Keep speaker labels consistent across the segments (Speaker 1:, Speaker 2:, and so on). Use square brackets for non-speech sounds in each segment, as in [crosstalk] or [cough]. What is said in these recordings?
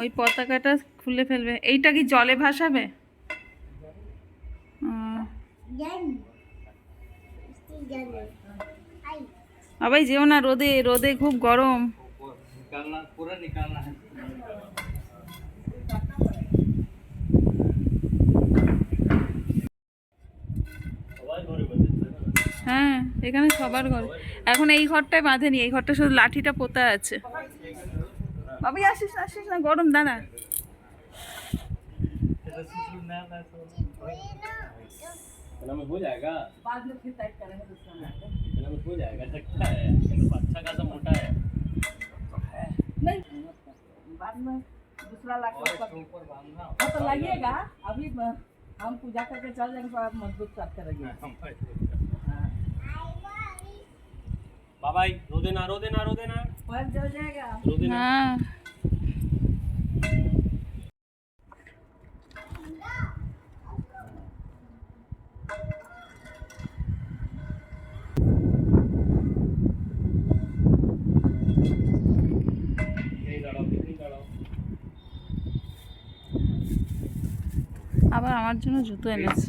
Speaker 1: ওই পতাকাটা খুলে ফেলবে। এইটা কি জলে ভাসাবে? আবাই যেও না রোদে রোদে খুব গরম। হ্যাঁ এখানে সবার ঘর। এখন এই ঘরটায় বাঁধেনি, এই ঘরটা শুধু লাঠিটা পোতা আছে। বাবু আসিস না আসিস না গরম দাঁড়া
Speaker 2: इतना में हो जाएगा बाद में फिर टाइट करेंगे इतना में हो जाएगा चक्का है अच्छा खासा मोटा है
Speaker 3: बाद में दूसरा लाख
Speaker 2: और इसके ऊपर बांधना
Speaker 3: हाँ तो लगेगा अभी ब- हम पूजा करके चल जाएंगे तो आप मजबूत करते रहिए
Speaker 2: বাবাই রোদে না রোদে
Speaker 3: না রোদে না।
Speaker 2: রোদে না।
Speaker 1: হ্যাঁ। আবার আমার জন্য জুতো এনেছে।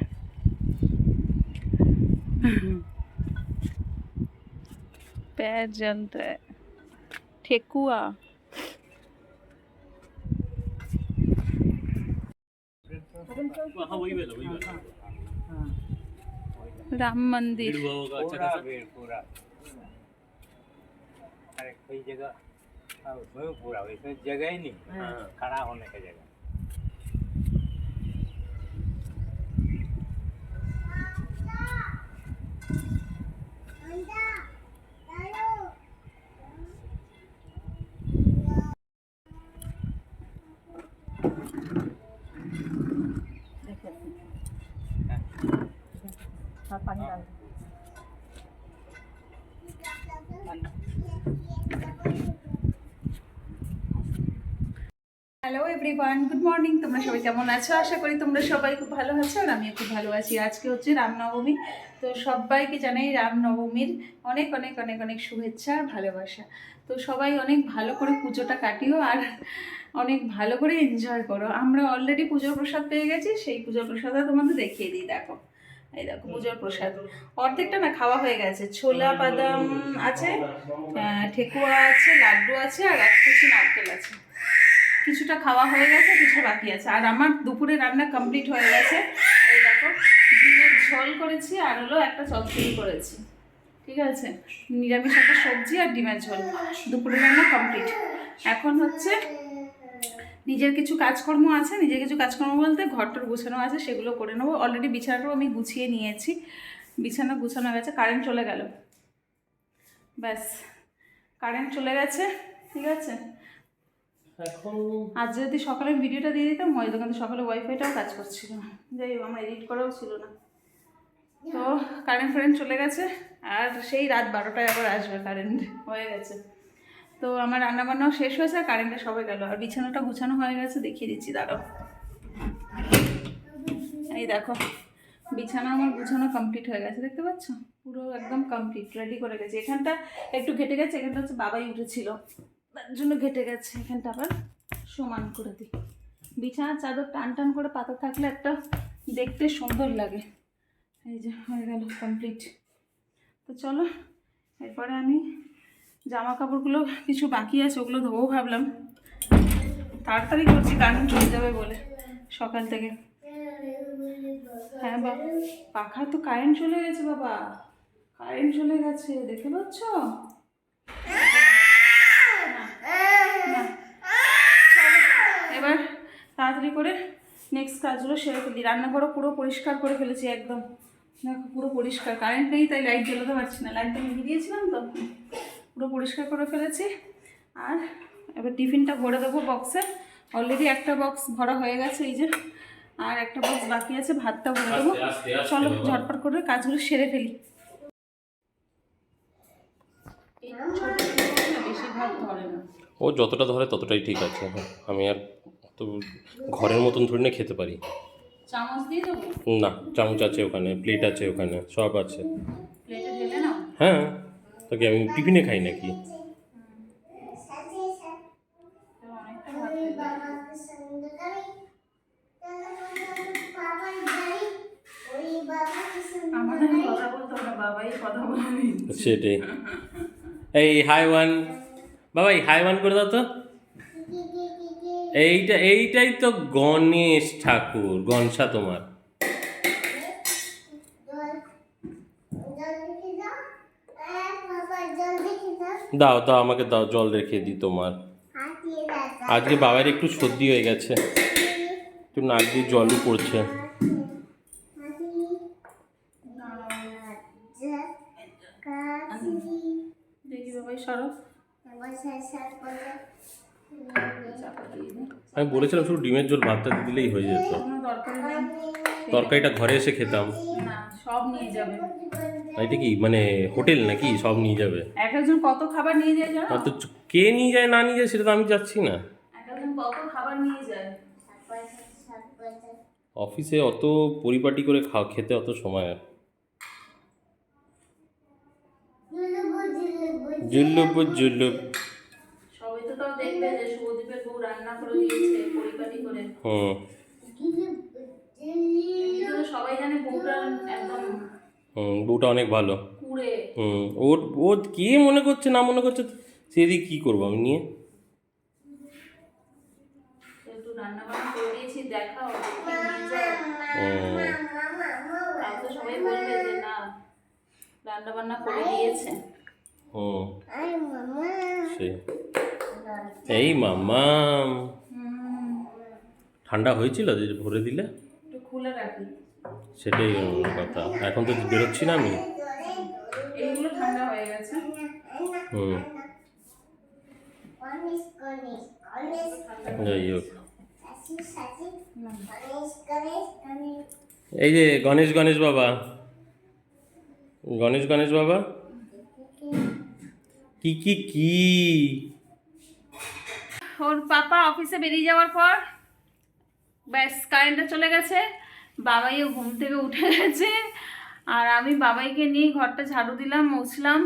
Speaker 1: पैर जंत्र है। ठेकुआ। राम मंदिर।
Speaker 4: जगह हाँ, जगह ही नहीं
Speaker 2: हाँ।
Speaker 4: खड़ा होने का जगह।
Speaker 3: আর
Speaker 1: হ্যালো এভরিওয়ান গুড মর্নিং তোমরা সবাই কেমন আছো? আশা করি তোমরা সবাই খুব ভালো আছো আর আমিও খুব ভালো আছি। আজকে হচ্ছে রামনবমী। তো সবাইকে জানাই রামনবমীর অনেক অনেক অনেক অনেক শুভেচ্ছা আর ভালোবাসা। তো সবাই অনেক ভালো করে পুজোটা কাটিও আর অনেক ভালো করে এনজয় করো। আমরা অলরেডি পুজোর প্রসাদ পেয়ে গেছি। সেই পুজোর প্রসাদটা তোমাদের দেখিয়ে দিই, দেখো। এই দেখো পুজোর প্রসাদ। অর্ধেকটা না খাওয়া হয়ে গেছে। ছোলা বাদাম আছে ঠেকুয়া আছে লাড্ডু আছে আর এক কুচি নারকেল আছে। কিছুটা খাওয়া হয়ে গেছে কিছু বাকি আছে। আর আমার দুপুরে রান্না কমপ্লিট হয়ে গেছে। এই দেখো ডিমের ঝোল করেছি আর হলো একটা চচ্চড়ি করেছি। ঠিক আছে? নিরামিষ একটা সবজি আর ডিমের ঝোল। দুপুরে রান্না কমপ্লিট এখন হচ্ছে নিজের কিছু কাজকর্ম আছে নিজের কিছু কাজকর্ম বলতে ঘরটার গুছানো আছে সেগুলো করে নেব। অলরেডি বিছানাটাও আমি গুছিয়ে নিয়েছি। বিছানা গুছানো গেছে কারেন্ট চলে গেল। ব্যাস কারেন্ট চলে গেছে ঠিক আছে?
Speaker 2: এখন
Speaker 1: আজ যদি সকালে ভিডিওটা দিয়ে দিতাম হয়তো কিন্তু সকালে ওয়াইফাইটাও কাজ করছিল যাই হোক আমার এডিট করাও ছিল না। তো কারেন্ট ফারেন্ট চলে গেছে আর সেই রাত বারোটায় আবার আসবে কারেন্ট হয়ে গেছে। তো আমার রান্নাবান্নাও শেষ হয়েছে, আর কারেন্টটা সবে গেল। আর বিছানাটা গুছানো হয়ে গেছে, দেখিয়ে দিচ্ছি, দাঁড়াও। এই দেখো, বিছানা আমার গুছানো কমপ্লিট হয়ে গেছে, দেখতে পাচ্ছ? পুরো একদম কমপ্লিট রেডি করে গেছে। এখানটা একটু ঘেটে গেছে, এখানটা হচ্ছে বাবাই উঠেছিল। তার জন্য ঘেটে গেছে, এখানটা আবার সমান করে দিই। বিছানার চাদর টান টান করে পাতা থাকলে একটা দেখতে সুন্দর লাগে। এই যে, হয়ে গেল কমপ্লিট তো চলো, এরপরে আমি জামা কাপড়গুলো কিছু বাকি আছে, ওগুলো ধোবো ভাবলাম। তাড়াতাড়ি করছি কারেন্ট চলে যাবে বলে সকাল থেকে। হ্যাঁ বাবা, পাখা তো কারেন্ট চলে গেছে বাবা। কারেন্ট চলে গেছে, দেখতে পাচ্ছ? এবার তাড়াতাড়ি করে নেক্সট কাজগুলো সেরে ফেলি। রান্নাঘরও পুরো পরিষ্কার করে ফেলেছি একদম। দেখো, পুরো পরিষ্কার। কারেন্ট নেই, তাই লাইট জ্বালাতে পারছি না। লাইটটা নিভিয়ে দিয়েছিলাম তো। পুরো পরিষ্কার করে ফেলেছি। আর এবার টিফিনটা ভরে দেবো বক্সে অলরেডি একটা বক্স ভরা হয়ে গেছে এই যে। আর একটা বক্স বাকি আছে ভাতটা ভরে দেবো। চলো ঝটপট করে কাজগুলো সেরে ফেলি।
Speaker 2: ও যতটা ধরে ততটাই ঠিক আছে আমি আর তো ঘরের মতন ধরে না খেতে পারি।
Speaker 1: চামচ
Speaker 2: না চামচ আছে ওখানে প্লেট আছে ওখানে সব আছে। হ্যাঁ। তোকে আমি টিফিনে খাই নাকি? সেটাই। এই hi one Babai hi one করে দাও তো। এইটা এইটাই তো গণেশ ঠাকুর গনসা তোমার। দাও দাও, আমাকে দাও, জল রেখে দিই তোমার। আজকে বাবার একটু সর্দি হয়ে গেছে। একটু নাক দিয়ে জলও পড়ছে।
Speaker 1: দেখি বাবাই সরব।
Speaker 2: আমি বলেছিলাম শুধু ডিমের জল ভাতটা দিলেই হয়ে যেত। তরকারিটা ঘরে এসে খেতাম।
Speaker 1: সব নিয়ে যাবে
Speaker 2: এটা কি মানে হোটেল নাকি? সব নিয়ে যাবে।
Speaker 1: এক একজন কত খাবার নিয়ে যায় জানো
Speaker 2: তো কে নিয়ে যায় না নিয়ে যায় সেটা তো আমি যাচ্ছি না।
Speaker 1: একজন কত খাবার নিয়ে যায়
Speaker 2: অফিসে অত পরিপাটি করে খাওয়া খেতে অত সময় আর। জুল্লুব জুল্লুব
Speaker 1: সবাই তো তাও দেখবে যে শুভদীপের বউ রান্না করে দিয়েছে পরিপাটি করে
Speaker 2: হুম
Speaker 1: সবাই জানে বউটা একদম
Speaker 2: হুম বউটা অনেক ভালো। হুম ওর ও কে মনে করছে না মনে করছে সেদিকে কী করব আমি নিয়ে?
Speaker 1: রান্না বান্না করে দিয়েছি
Speaker 2: সেই। এই মাম্মাম
Speaker 1: হুম
Speaker 2: ঠান্ডা হয়েছিল যে ভরে দিলে?
Speaker 1: খুলে রাখি।
Speaker 2: সেটাই কথা। এখন তো বেরোচ্ছি না আমি?
Speaker 1: এইগুলো ঠান্ডা হয়ে গেছে।
Speaker 2: হুম। যাই হোক। এই যে গণেশ গণেশ বাবা। গণেশ গণেশ বাবা। কি কি কি?
Speaker 1: ওর পাপা অফিসে বেরিয়ে যাওয়ার পর ব্যাস কারেন্টটা চলে গেছে। বাবাইও ঘুম থেকে উঠে গেছে। আর আমি বাবাইকে নিয়ে ঘরটা ঝাড়ু দিলাম মুছলাম।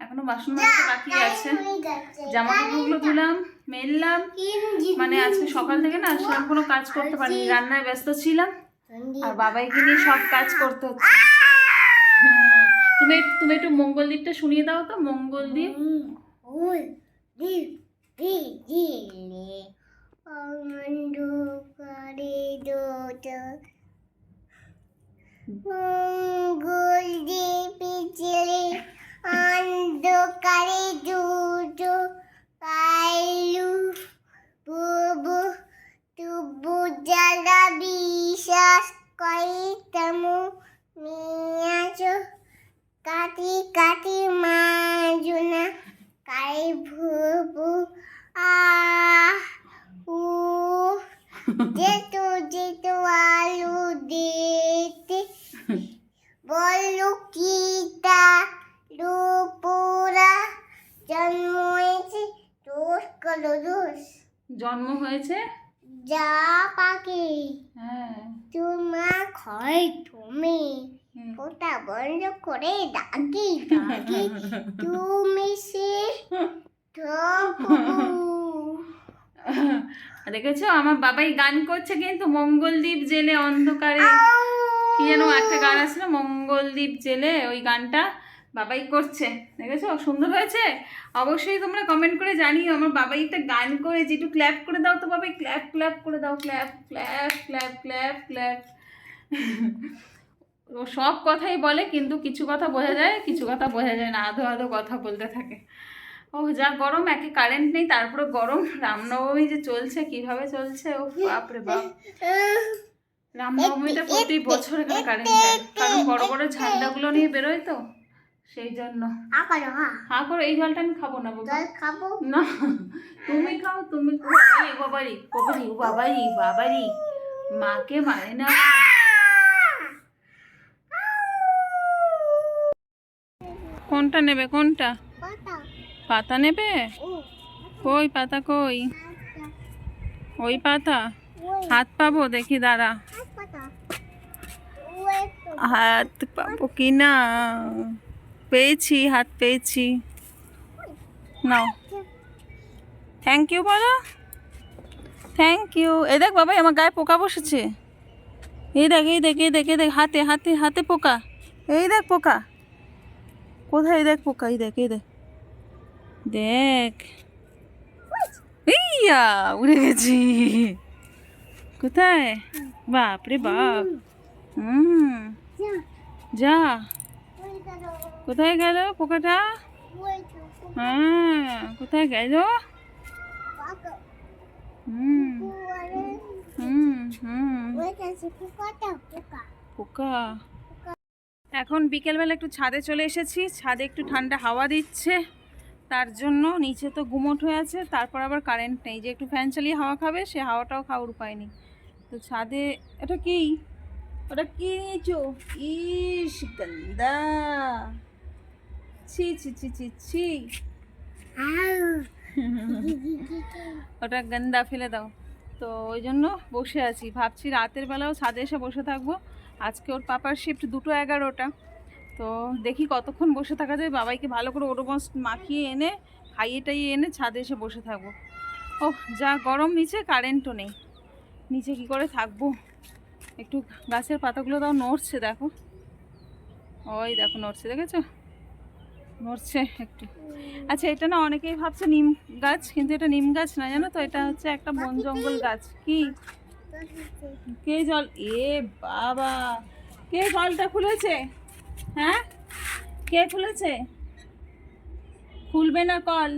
Speaker 1: এখনও বাসন মাজতে বাকি আছে। জামা কাপড়গুলো ধুলাম মেললাম। মানে আজকে সকাল থেকে না সেরকম কোনো কাজ করতে পারিনি রান্নায় ব্যস্ত ছিলাম। আর বাবাইকে নিয়ে সব কাজ করতে হচ্ছে। তুমি তুমি একটু মঙ্গলদ্বীপটা শুনিয়ে দাও তো মঙ্গলদ্বীপ
Speaker 5: অন্ধকারে দুটো কালু বুবু তুবু জ্বালা বিশ্বাস করি তেমু মিয়াছ যেতু যেতু আলু দিতে। বলু কিতা রূপুরা? জন্ম হয়েছে দোষ করো দোষ
Speaker 1: জন্ম হয়েছে?
Speaker 5: যা পাখি তোমার খয় তুমি। ওটা বন্ধ করে ডাকি ডাকি তুমি সে [laughs] [laughs]
Speaker 1: দেখেছ? আমার বাবাই গান করছে কিন্তু মঙ্গলদ্বীপ জেলে অন্ধকারে। কি যেন একটা গান না? মঙ্গলদ্বীপ জেলে ওই গানটা বাবাই করছে। দেখেছ? সুন্দর হয়েছে? অবশ্যই তোমরা কমেন্ট করে জানিও। আমার বাবাই একটা গান করেছে একটু ক্ল্যাপ করে দাও তো বাবাই। ক্ল্যাপ ক্ল্যাপ করে দাও। Clap clap clap clap clap ও সব কথাই বলে, কিন্তু কিছু কথা বোঝা যায়, কিছু কথা বোঝা যায় না। আধো আধো কথা বলতে থাকে। ও যা গরম একে কারেন্ট নেই তারপরে গরম। রামনবমী যে চলছে কীভাবে চলছে? ও বাপরে বাপ। রামনবমীটা প্রতি বছর এখানে কারেন্ট যায়। কারণ বড় বড় ঝান্ডাগুলো নিয়ে বেরোয় তো সেই জন্য।
Speaker 5: আকারো হ্যাঁ।
Speaker 1: হা করো এই জলটা আমি খাব না বাবা।
Speaker 5: খাব?
Speaker 1: না তুমি খাও তুমি বাবারি বাবারি বাবারি বাবারি মাকে মারে না। কোনটা নেবে কোনটা?
Speaker 5: পাতা
Speaker 1: নেবে? কই পাতা কই? ওই পাতা? হাত পাবো দেখি, দাঁড়া।
Speaker 5: হাত
Speaker 1: পাবো কি না? পেয়েছি, হাত পেয়েছি। নাও। থ্যাংক ইউ বলো। থ্যাংক ইউ এ দেখ বাবাই, আমার গায়ে পোকা বসেছে। এই দেখ এই দেখ এই দেখ এই দেখ, হাতে হাতে হাতে পোকা। এই দেখ পোকা। কোথায় দেখ পোকা? এই দেখ এই দেখ। দেখ। ইয়া, উড়ে গেছি। কোথায়? বাপ রে বাপ। হুম।
Speaker 5: যা।
Speaker 1: কোথায় গেল পোকাটা? হ্যাঁ কোথায় গেল? হুম। হুম হুম।
Speaker 5: পোকা।
Speaker 1: এখন বিকেলবেলা একটু ছাদে চলে এসেছি। ছাদে একটু ঠান্ডা হাওয়া দিচ্ছে। তার জন্য নিচে তো গুমট হয়ে আছে তারপর আবার কারেন্ট নেই। যে একটু ফ্যান চালিয়ে হাওয়া খাবে সে হাওয়াটাও খাওয়ার উপায় নেই। তো ছাদে এটা কি? ওটা কি নিয়েছো? ইস গন্দা। ছি ছি ছি ছি ছি। [laughs] ওটা গন্দা ফেলে দাও। তো ওই জন্য বসে আছি। ভাবছি রাতের বেলাও ছাদে এসে বসে থাকব। আজকে ওর পাপার শিফট দুটো এগারোটা। তো দেখি কতক্ষণ বসে থাকা যায়। বাবাইকে ভালো করে ওরবস মাখিয়ে এনে, খাইয়ে টাইয়ে এনে ছাদে এসে বসে থাকব। ও যা গরম নিচে, কারেন্টও নেই। নিচে কি করে থাকব? একটু গাছের পাতাগুলো তাও নড়ছে, দেখো। ওই দেখো, নড়ছে, দেখেছ? নড়ছে একটু। আচ্ছা এটা না অনেকেই ভাবছে নিম গাছ, কিন্তু এটা নিম গাছ না, জানো তো? এটা হচ্ছে একটা বন জঙ্গল গাছ। কি? কে জল? এ বাবা! কে জলটা খুলেছে? হ্যাঁ? কে খুলেছে? খুলবে না কল।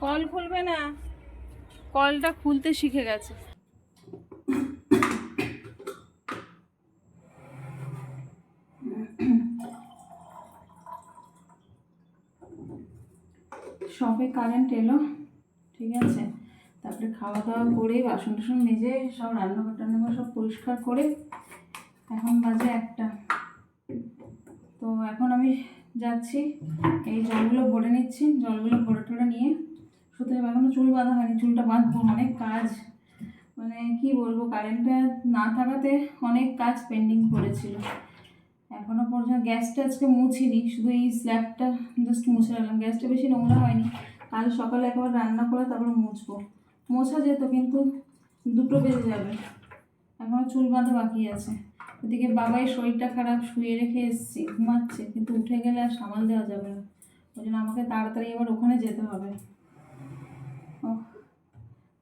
Speaker 1: কল খুলবে না। কলটা খুলতে শিখে গেছে। সবে কারেন্ট এলো, ঠিক আছে? তারপরে খাওয়া দাওয়া করে বাসন টাসন মেজে সব রান্নাঘর টান্নাঘর সব পরিষ্কার করে এখন বাজে একটা। তো এখন আমি যাচ্ছি, এই জলগুলো ভরে নিচ্ছি, জলগুলো ভরে টরে নিয়ে। সুতরাং এখনও চুল বাঁধা হয়নি, চুলটা বাঁধবো, অনেক কাজ। মানে কি বলব, কারেন্টটা না থাকাতে অনেক কাজ পেন্ডিং পড়েছিল। এখনও পর্যন্ত গ্যাসটা আজকে মুছিনি, শুধু এই স্ল্যাবটা জাস্ট মুছে রাখলাম গ্যাসটা বেশি নোংরা হয়নি, কাল সকালে একবার রান্না করে তারপর মুছবো। মোছা যেত, কিন্তু দুটো বেজে যাবে। এখনও চুল বাঁধা বাকি আছে। ওদিকে বাবাই শরীরটা খারাপ, শুয়ে রেখে এসেছি, ঘুমাচ্ছে, কিন্তু উঠে গেলে আর সামাল দেওয়া যাবে না। ওই জন্য আমাকে তাড়াতাড়ি এবার ওখানে যেতে হবে। ও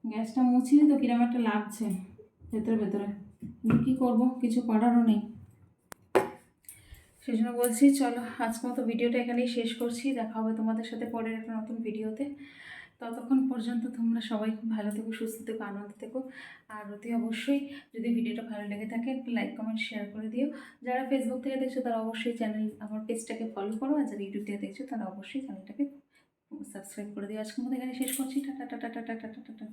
Speaker 1: গ্যাসটা মুছিনি তো, কিরম একটা লাগছে ভেতরে ভেতরে। কী করব, কিছু করারও নেই। সেই জন্য বলছি, চলো আজকে মতো ভিডিওটা এখানেই শেষ করছি। দেখা হবে তোমাদের সাথে পরের একটা নতুন ভিডিওতে। ততক্ষণ পর্যন্ত তোমরা সবাই খুব ভালো থেকো, সুস্থ থেকো, আনন্দ থেকো। আর অতি অবশ্যই যদি ভিডিওটা ভালো লেগে থাকে, একটা লাইক কমেন্ট শেয়ার করে দিও। যারা ফেসবুক থেকে দেখছ, তারা অবশ্যই চ্যানেল আমার পেজটাকে ফলো করো। আর যারা ইউটিউব থেকে দেখছ, তারা অবশ্যই চ্যানেলটাকে সাবস্ক্রাইব করে দিও। আজকের মধ্যে এখানে শেষ করছি। Tata tata tata tata tata